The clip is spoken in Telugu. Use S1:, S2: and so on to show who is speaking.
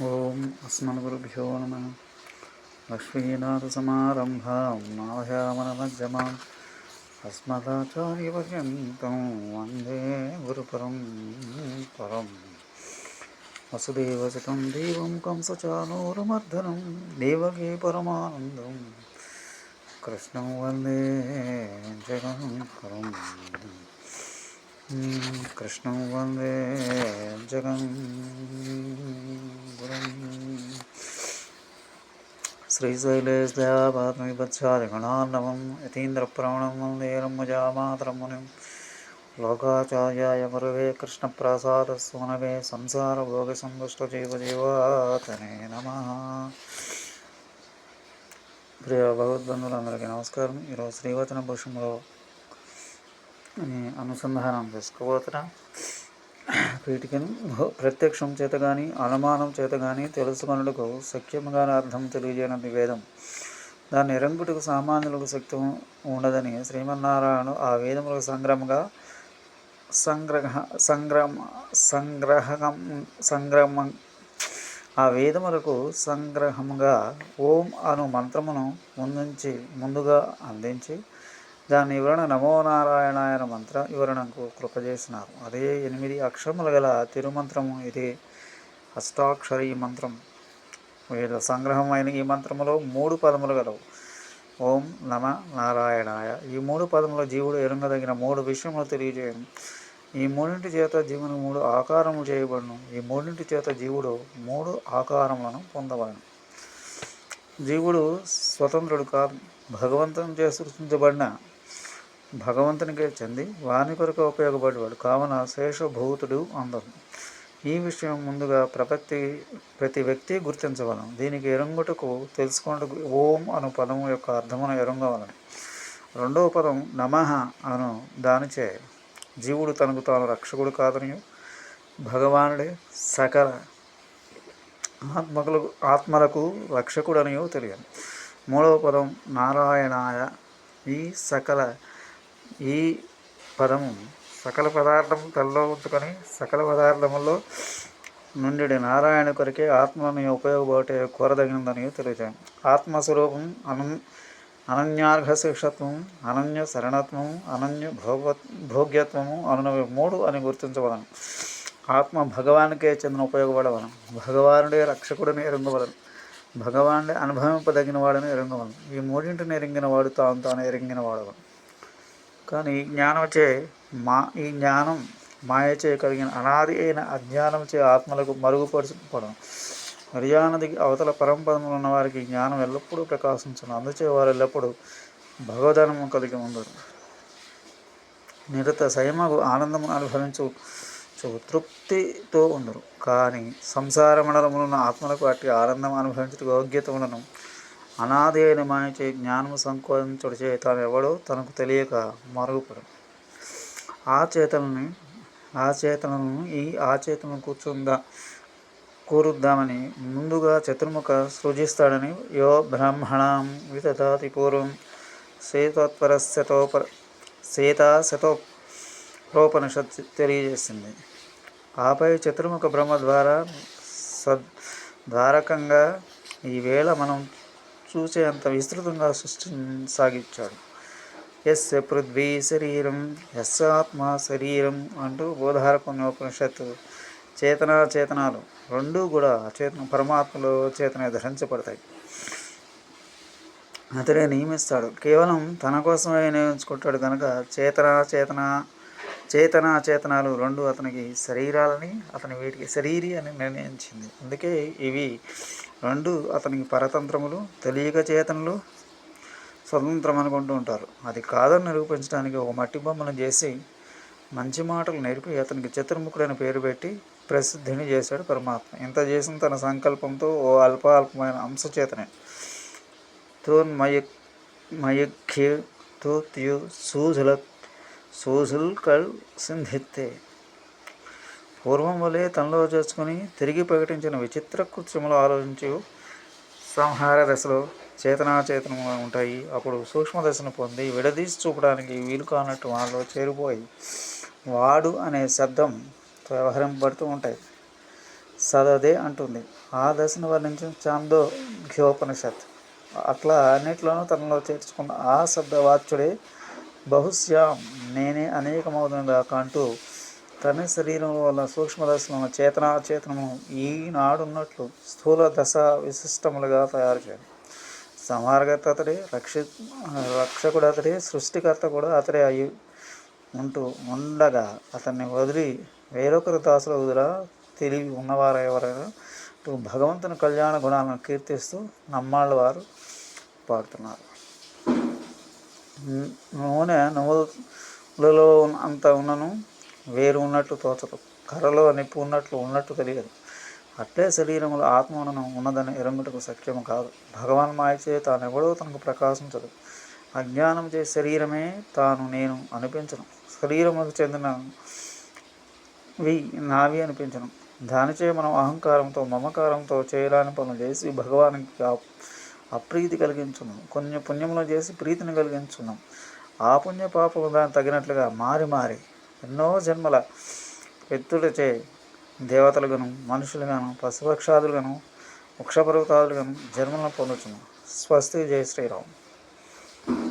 S1: ఓం అస్మద్గురుభ్యో నమ. లక్ష్మీనాథసమారంభాం నాభయామనమధ్యమాం అస్మదాచార్యపర్యంతం వందే గురుపరం పరం. వసుదేవసుతం దేవం కంసచానూరమర్దనం దేవకీ పరమానందం. కృష్ణం వందే జగంకరం కృష్ణం వందే జగం श्रीशैलेशदयापात्मविभत्सादिगणार्णवं यतीन्द्रप्रवणं वन्दे रम्मजामातरं मुनिं लोकाचार्याय गुरवे कृष्णप्रासादस्वनवे సంసారభోగసంతుష్టజీవజీవాతనే నమ ప్రియ భగవద్బంధువులందరికీ నమస్కారం ఈరోజు శ్రీవచన భూషంలో అనుసంధానం చేసుకోబోతున్నా వీటికి ప్రత్యక్షం చేత కానీ అనుమానం చేత కానీ తెలుసుకొనుటకు సఖ్యముగా అర్థం తెలియజేయనది వేదం దాన్ని ఎరంగుటకు సామాన్యులకు శక్తి ఉండదని శ్రీమన్నారాయణుడు ఆ వేదములకు సంగ్రహంగా సంగ్రహ సంగ్రమ సంగ్రహం సంగ్రమం ఆ వేదములకు సంగ్రహముగా ఓం అను మంత్రమును ముందుంచి ముందుగా అందించి దాని వివరణ నమో నారాయణాయన మంత్ర వివరణకు కృపజేసినారు. అదే ఎనిమిది అక్షరములు గల తిరుమంత్రము ఇది అష్టాక్షరి మంత్రం. వేద సంగ్రహమైన ఈ మంత్రములో మూడు పదములు గలవు. ఓం నమ నారాయణాయ. ఈ మూడు పదముల జీవుడు ఎరుంగదగిన మూడు విషయములు తెలియజేయను. ఈ మూడింటి చేత జీవుని మూడు ఆకారములు చేయబడును. ఈ మూడింటి చేత జీవుడు మూడు ఆకారములను పొందబడను. జీవుడు స్వతంత్రుడు కాదు భగవంతుని సృష్టించబడిన భగవంతునికే చెంది వాని కొరకు ఉపయోగపడేవాడు. కావున శేషభూతుడు అందరు ఈ విషయం ముందుగా ప్రపత్తి ప్రతి వ్యక్తి గుర్తించవలను. దీనికి ఎరంగుటకు తెలుసుకున్నకు ఓం అను పదము యొక్క అర్థమును ఎరంగవలను. రెండవ పదం నమః అను దానిచే జీవుడు తనకు తాను రక్షకుడు కాదనియు. భగవానుడే సకల ఆత్మకులకు ఆత్మలకు రక్షకుడనియో తెలియదు మూడవ పదం నారాయణాయ ఈ సకల ఈ పదము సకల పదార్థం తల్లో ఉంచుకొని సకల పదార్థములో నుండి నారాయణ కొరికే ఆత్మని ఉపయోగపడే కోరదగినదని తెలియజేయం ఆత్మస్వరూపం అనం అనన్యార్ఘ శిక్షత్వం అనన్య శరణత్వం అనన్య భోగ భోగ్యత్వము అనునవి మూడు అని గుర్తించవలను ఆత్మ భగవానికే చెందిన ఉపయోగపడవలను. భగవానుడే రక్షకుడిని ఎరుంగవలను. భగవానుడే అనుభవింపదగిన వాడని ఎరుంగవలను. ఈ మూడింటిని ఎరింగిన వాడు తాను తాను ఎరింగిన వాడవను కానీ జ్ఞానముచే మా ఈ జ్ఞానం మాయచే కలిగిన అనాది అయిన అజ్ఞానంచే ఆత్మలకు మరుగుపరచడం హరియానదికి అవతల పరంపదములు ఉన్న వారికి జ్ఞానం ఎల్లప్పుడూ ప్రకాశించను. అందుచే వారు ఎల్లప్పుడూ భగవదనము కలిగి ఉండరు నిరత సయమగు ఆనందము అనుభవించు తృప్తితో ఉండరు కానీ సంసార మండలములున్న ఆత్మలకు అట్టి ఆనందం అనుభవించడం యోగ్యత ఉండను. అయిన మాయచే జ్ఞానము సంకోచించడు తాను ఎవడో తనకు తెలియక మరుగుపడు. ఆ చేతలని ఆ ఈ ఆచేతను కూర్చుందా కూరుద్దామని ముందుగా చతుర్ముఖ సృజిస్తాడని యో బ్రాహ్మణం విదధాతి పూర్వం సేతోత్పరశతోప సీతా శతోపనిషత్ తెలియజేసింది. ఆపై చతుర్ముఖ బ్రహ్మ ద్వారా సద్ ద్వారకంగా ఈవేళ మనం చూసే అంత విస్తృతంగా సృష్టి సాగించాడు ఎస్ పృథ్వీ శరీరం ఎస్ ఆత్మ శరీరం అంటూ బోధారకుని ఉపనిషత్తు చేతన చేతనాలు రెండూ కూడా చేతన పరమాత్మలో చేతన ధరించబడతాయి. అతడే నియమిస్తాడు. కేవలం తన కోసమే నియమించుకుంటాడు కనుక చేతన చేతన చేతన అచేతనాలు రెండు అతనికి శరీరాలని అతని వీటికి శరీరి అని నిర్ణయించింది. అందుకే ఇవి రెండు అతనికి పరతంత్రములు తెలియక చేతనలు స్వతంత్రం అనుకుంటూ ఉంటారు. అది కాదని నిరూపించడానికి ఒక మట్టి బొమ్మను చేసి మంచి మాటలు నేర్పి అతనికి చతుర్ముఖుడైన పేరు పెట్టి ప్రసిద్ధిని చేశాడు పరమాత్మ. ఇంత చేసిన తన సంకల్పంతో ఓ అల్ప అల్పమైన అంశచేతనే తోన్మయ మయఖ్య తోత్యు సూజుల సూజుల్ కల్ సింధిత్తే. పూర్వం వలె తనలో చేసుకుని తిరిగి ప్రకటించిన విచిత్ర కృత్యములు ఆలోచించి సంహార దశలో చేతనాచేతనముగా ఉంటాయి. అప్పుడు సూక్ష్మ దశను పొంది విడదీసి చూపడానికి వీలు కానట్టు వాళ్ళలో చేరిపోయి వాడు అనే శబ్దం వ్యవహరింపబడుతూ ఉంటాయి. సదదే అంటుంది. ఆ దశను వర్ణించిన చాందో ఘ్యోపనిషత్. అట్లా అన్నిట్లోనూ తనలో చేర్చుకున్న ఆ శబ్దవాచ్యుడే బహుశా నేనే అనేకమవుతుందా అంటూ తన శరీరం వల్ల సూక్ష్మదశలను చేతనాచేతనము ఈనాడున్నట్లు స్థూల దశ విశిష్టములుగా తయారు చేయాలి సంహారకర్త అతడే రక్ష రక్షకుడు అతడే సృష్టికర్త కూడా అతడే అయి ఉంటూ ఉండగా అతన్ని వదిలి వేరొకరి దాసుల వదిలా తెలివి ఉన్నవారు ఎవరైనా భగవంతుని కళ్యాణ గుణాలను కీర్తిస్తూ నమ్మాళ్ళ వారు పాడుతున్నారు. నూనె నువ్వులలో అంత ఉన్నను వేరు ఉన్నట్లు తోచదు. కర్రలో నిప్పు ఉన్నట్లు ఉన్నట్టు తెలియదు. అట్లే శరీరములో ఆత్మను ఉన్నదని ఎరంగుటకు సత్యము కాదు. భగవాన్ మాయచే తానెవడో తనకు ప్రకాశించదు. అజ్ఞానం చే శరీరమే తాను నేను అనిపించను. శరీరముకు చెందిన వి నావి అనిపించను. దానిచే మనం అహంకారంతో మమకారంతో చేయరాని పనులు చేసి భగవానికి అప్రీతి కలిగించున్నాం. కొన్ని పుణ్యములు చేసి ప్రీతిని కలిగించున్నాం. ఆ పుణ్య పాపము దానికి తగినట్లుగా మారి మారి ఎన్నో జన్మల వ్యక్తులచే దేవతలుగాను మనుషులుగాను పశుపక్షాదులుగాను వృక్షపర్వతాదులుగాను జన్మలను పొందుతున్నాం స్వస్తి జయ శ్రీరామ్.